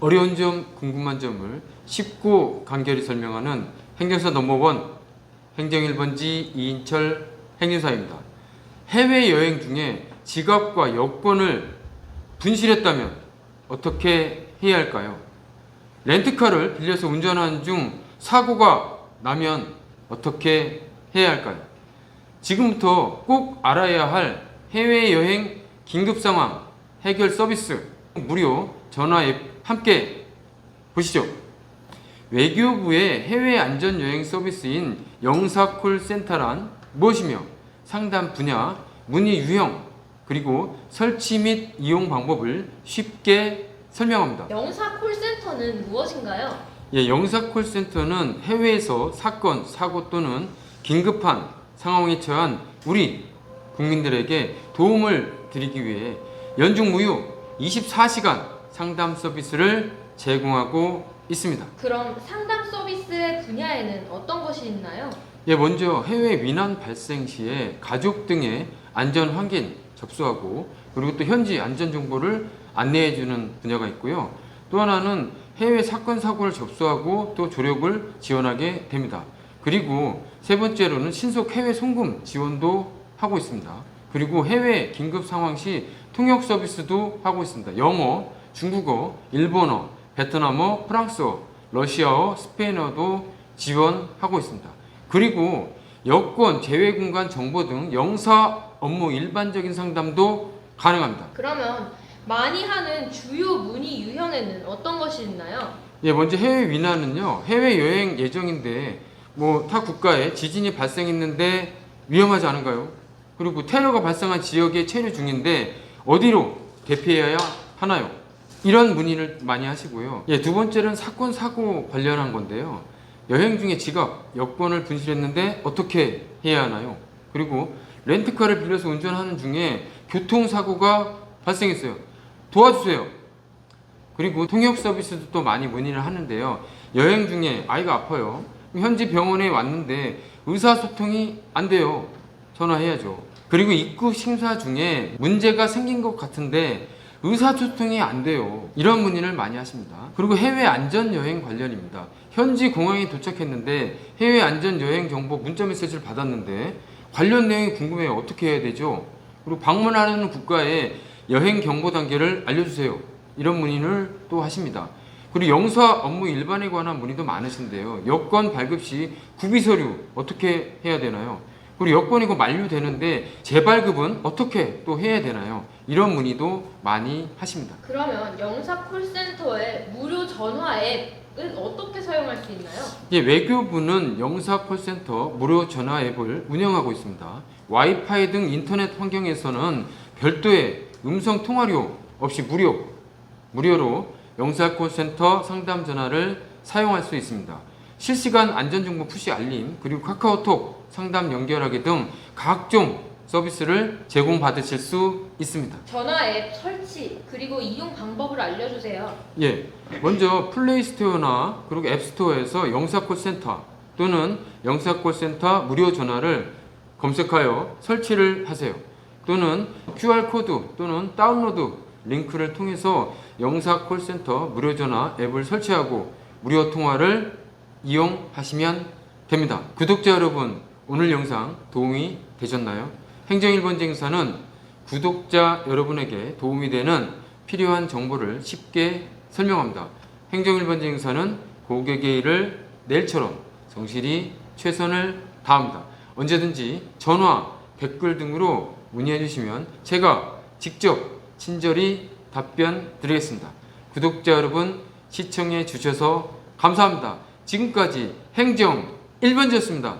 어려운 점, 궁금한 점을 쉽고 간결히 설명하는 행정사 넘버원 행정 1번지 이인철 행정사입니다. 해외여행 중에 지갑과 여권을 분실했다면 어떻게 해야 할까요? 렌트카를 빌려서 운전하는 중 사고가 나면 어떻게 해야 할까요? 지금부터 꼭 알아야 할 해외여행 긴급 상황 해결 서비스 무료 전화 앱 함께 보시죠. 외교부의 해외 안전 여행 서비스인 영사콜 센터란 무엇이며 상담 분야, 문의 유형, 그리고 설치 및 이용 방법을 쉽게 설명합니다. 영사 콜센터는 무엇인가요? 예, 영사 콜 센터는 해외에서 사건, 사고 또는 긴급한 상황에 처한 우리 국민들에게 도움을 드리기 위해 연중 무휴 24시간 상담 서비스를 제공하고 있습니다. 그럼 상담 서비스의 분야에는 어떤 것이 있나요? 예, 먼저 해외 위난 발생 시에 가족 등의 안전 확인 접수하고 그리고 또 현지 안전 정보를 안내해 주는 분야가 있고요. 또 하나는 해외 사건 사고를 접수하고 또 조력을 지원하게 됩니다. 그리고 세 번째로는 신속 해외 송금 지원도 하고 있습니다. 그리고 해외 긴급 상황 시 통역 서비스도 하고 있습니다. 영어, 중국어, 일본어, 베트남어, 프랑스어, 러시아어, 스페인어도 지원하고 있습니다. 그리고 여권, 재외 공간 정보 등 영사 업무 일반적인 상담도 가능합니다. 그러면 많이 하는 주요 문의 유형에는 어떤 것이 있나요? 예, 먼저 해외 위난은요. 해외 여행 예정인데 뭐 타 국가에 지진이 발생했는데 위험하지 않은가요? 그리고 테러가 발생한 지역에 체류 중인데 어디로 대피해야 하나요? 이런 문의를 많이 하시고요. 예, 두 번째는 사건 사고 관련한 건데요. 여행 중에 지갑, 여권을 분실했는데 어떻게 해야 하나요? 그리고 렌트카를 빌려서 운전하는 중에 교통사고가 발생했어요. 도와주세요. 그리고 통역 서비스도 또 많이 문의를 하는데요. 여행 중에 아이가 아파요. 현지 병원에 왔는데 의사소통이 안 돼요. 전화해야죠. 그리고 입국 심사 중에 문제가 생긴 것 같은데 의사소통이 안 돼요. 이런 문의를 많이 하십니다. 그리고 해외 안전 여행 관련입니다. 현지 공항에 도착했는데 해외 안전 여행 정보 문자 메시지를 받았는데 관련 내용이 궁금해요. 어떻게 해야 되죠? 그리고 방문하는 국가의 여행 경보 단계를 알려주세요. 이런 문의를 또 하십니다. 그리고 영사 업무 일반에 관한 문의도 많으신데요. 여권 발급 시 구비 서류 어떻게 해야 되나요? 그리고 여권이 고 만료되는데 재발급은 어떻게 또 해야 되나요? 이런 문의도 많이 하십니다. 그러면 영사 콜센터의 무료 전화 앱은 어떻게 사용할 수 있나요? 예, 외교부는 영사 콜센터 무료 전화 앱을 운영하고 있습니다. 와이파이 등 인터넷 환경에서는 별도의 음성 통화료 없이 무료, 무료로 영사 콜센터 상담 전화를 사용할 수 있습니다. 실시간 안전정보 푸시 알림, 그리고 카카오톡 상담 연결하기 등 각종 서비스를 제공받으실 수 있습니다. 전화 앱 설치 그리고 이용 방법을 알려주세요. 예, 먼저 플레이스토어나 그리고 앱스토어에서 영사콜센터 또는 영사콜센터 무료 전화를 검색하여 설치를 하세요. 또는 QR코드 또는 다운로드 링크를 통해서 영사콜센터 무료 전화 앱을 설치하고 무료 통화를 이용하시면 됩니다. 구독자 여러분, 오늘 영상 도움이 되셨나요? 행정 1번지 행사는 구독자 여러분에게 도움이 되는 필요한 정보를 쉽게 설명합니다. 행정 1번지 행사는 고객의 일을 내일처럼 성실히 최선을 다합니다. 언제든지 전화, 댓글 등으로 문의해 주시면 제가 직접 친절히 답변 드리겠습니다. 구독자 여러분 시청해 주셔서 감사합니다. 지금까지 행정 1번지였습니다.